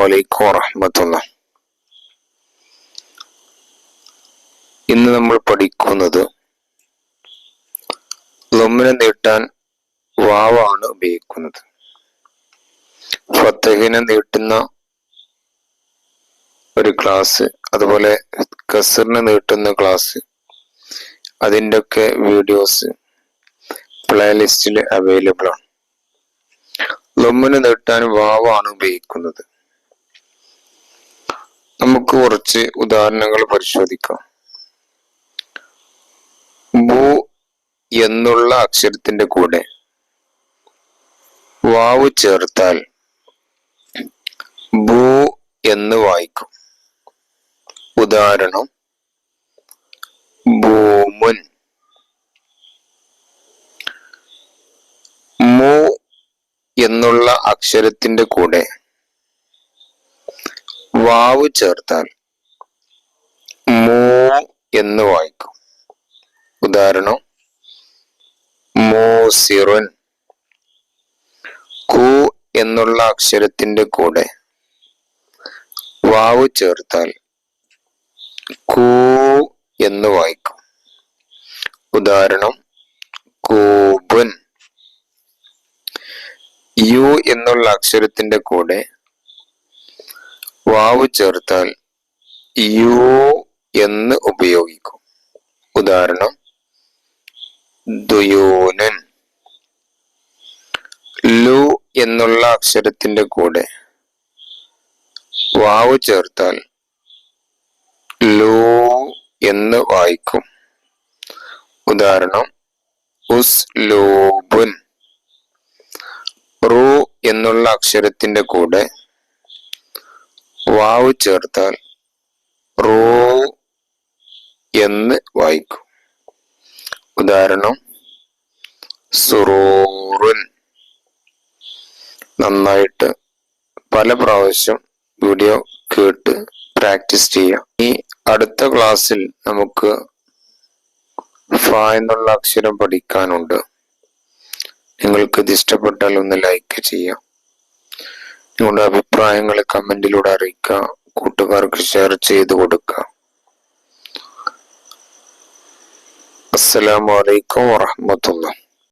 വലൈക്കും വറഹമത്തുള്ള ഇന്ന് നമ്മൾ പഠിക്കുന്നത് ലൊമ്മിനെ നീട്ടാൻ വാവാണ് ഉപയോഗിക്കുന്നത്. ഫത്തഹിനെ നീട്ടുന്ന ഒരു ക്ലാസ് അതുപോലെ കസറിനെ നീട്ടുന്ന ക്ലാസ് അതിന്റെ ഒക്കെ വീഡിയോസ് പ്ലേലിസ്റ്റിൽ അവൈലബിൾ ആണ്. ലൊമ്മിന് നീട്ടാൻ വാവാണ് ഉപയോഗിക്കുന്നത്. നമുക്ക് കുറച്ച് ഉദാഹരണങ്ങൾ പരിശോധിക്കാം. ഭൂ എന്നുള്ള അക്ഷരത്തിന്റെ കൂടെ വാവ് ചേർത്താൽ ഭൂ എന്ന് വായിക്കും. ഉദാഹരണം ഭൂമുൻ. മു എന്നുള്ള അക്ഷരത്തിന്റെ കൂടെ വാവ് ചേർത്താൽ മോ എന്ന് വായിക്കും. ഉദാഹരണം മൂസിറുൻ കു എന്നുള്ള അക്ഷരത്തിന്റെ കൂടെ വാവ് ചേർത്താൽ കൂ എന്ന് വായിക്കും. ഉദാഹരണം കൂബുൻ യു എന്നുള്ള അക്ഷരത്തിന്റെ കൂടെ വാവ് ചേർത്താൽ യോ എന്ന് ഉപയോഗിക്കും. ഉദാഹരണം ദുയോനൻ. ലു എന്നുള്ള അക്ഷരത്തിന്റെ കൂടെ വാവ് ചേർത്താൽ ലോ എന്ന് വായിക്കും. ഉദാഹരണം ഉസ് ലോബുൻ. റു എന്നുള്ള അക്ഷരത്തിന്റെ കൂടെ വാവ് ചേർത്താൽ റോ എന്ന് വായിക്കും. ഉദാഹരണം സുറോറുൻ. നന്നായിട്ട് പല പ്രാവശ്യം വീഡിയോ കേട്ട് പ്രാക്ടീസ് ചെയ്യാം. ഈ അടുത്ത ക്ലാസ്സിൽ നമുക്ക് ഫ എന്നുള്ള അക്ഷരം പഠിക്കാനുണ്ട്. നിങ്ങൾക്ക് ഇത് ഇഷ്ടപ്പെട്ടാൽ ഒന്ന് ലൈക്ക് ചെയ്യാം നിങ്ങളുടെ അഭിപ്രായങ്ങൾ കമന്റിലൂടെ അറിയിക്കുക. കൂട്ടുകാർക്ക് ഷെയർ ചെയ്ത് കൊടുക്കുക. അസ്സലാമലൈക്കും വറഹമത്തുള്ള